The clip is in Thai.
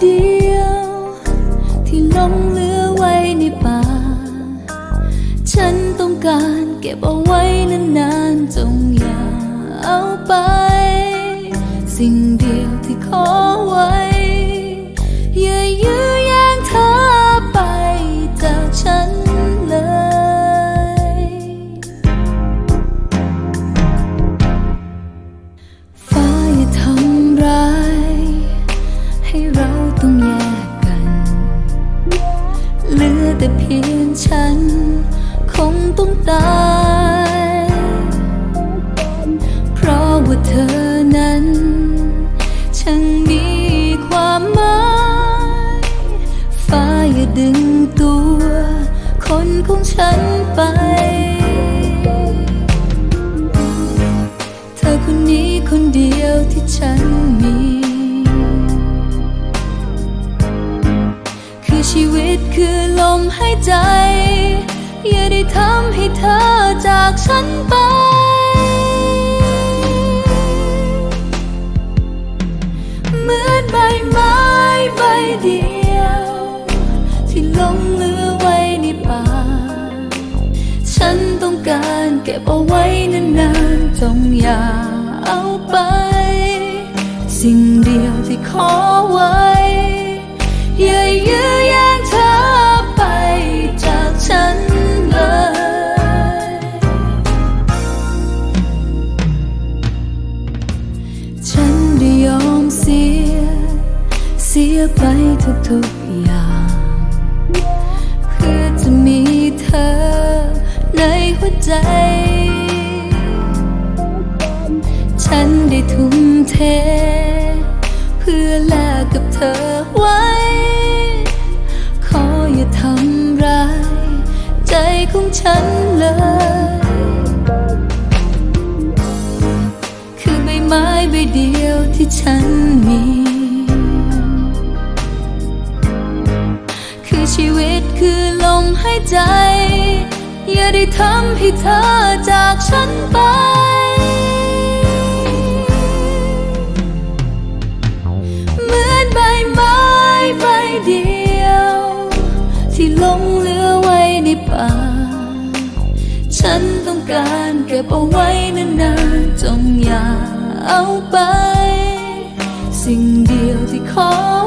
เดียว ที่หลงเหลือไว้ในป่า ฉันต้องการเก็บเอาไว้นานๆจงอย่าเอาไป เหลือแต่เพียงฉัน คงต้องตาย เพราะว่าเธอนั้น ช่างมีความหมายฟ้าอย่าดึงตัว คนของฉันไป เธอคนนี้คนเดียวที่ฉัน วิตคือลมหายใจ อย่าได้ทำให้เธอจากฉันไป เหมือนใบไม้ใบเดียว ที่หลงเหลือไว้ในป่า ฉันต้องการเก็บเอาไว้นาน ไปทุกๆอย่าง เพื่อจะมีเธอในหัวใจ ฉันได้ทุ่มเท เพื่อแลกกับเธอไว้ ขออย่าทำร้าย ใจของฉันเลยคือใบไม้ใบเดียวที่ฉันมี ชีวิตคือลมหายใจ อย่าได้ทำให้เธอจากฉันไป เหมือนใบไม้ใบเดียว ที่หลงเหลือไว้ในป่า ฉันต้องการเก็บเอาไว้นานๆจงอย่าเอาไป สิ่งเดียวที่ขอ